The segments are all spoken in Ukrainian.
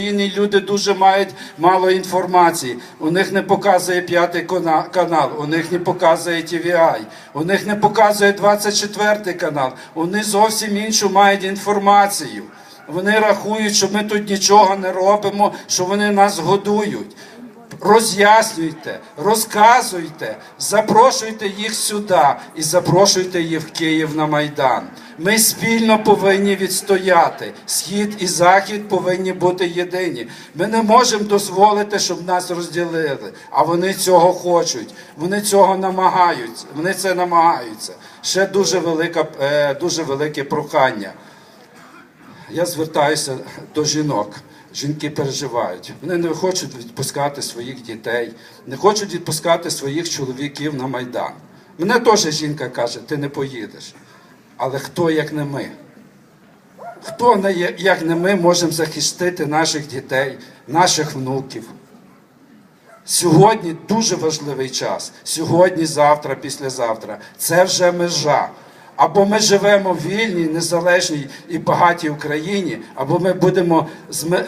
Україні люди дуже мають мало інформації. У них не показує п'ятий канал, у них не показує TVI, у них не показує 24 канал. Вони зовсім іншу мають інформацію. Вони рахують, що ми тут нічого не робимо, що вони нас годують. Роз'яснюйте, розказуйте, запрошуйте їх сюди і запрошуйте їх в Київ на Майдан. Ми спільно повинні відстояти. Схід і захід повинні бути єдині. Ми не можемо дозволити, щоб нас розділили. А вони цього хочуть. Вони цього намагаються. Вони це намагаються. Ще дуже велика, е, дуже велике прохання. Я звертаюся до жінок. Жінки переживають. Вони не хочуть відпускати своїх дітей, не хочуть відпускати своїх чоловіків на Майдан. Мене теж жінка каже, ти не поїдеш. Але хто, як не ми? Хто, як не ми, можемо захистити наших дітей, наших внуків? Сьогодні дуже важливий час. Сьогодні, завтра, післязавтра. Це вже межа. Або ми живемо в вільній, незалежній і багатій Україні, або ми будемо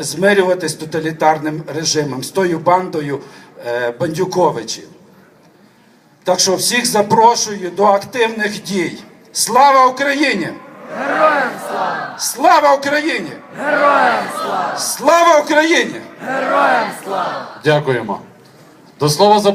змирюватись з тоталітарним режимом, з тою бандою е, бандюковичів. Так що всіх запрошую до активних дій. Слава Україні! Героям слава! Слава Україні! Героям слава! Слава Україні! Героям слава! Дякуємо. До слова запрошую.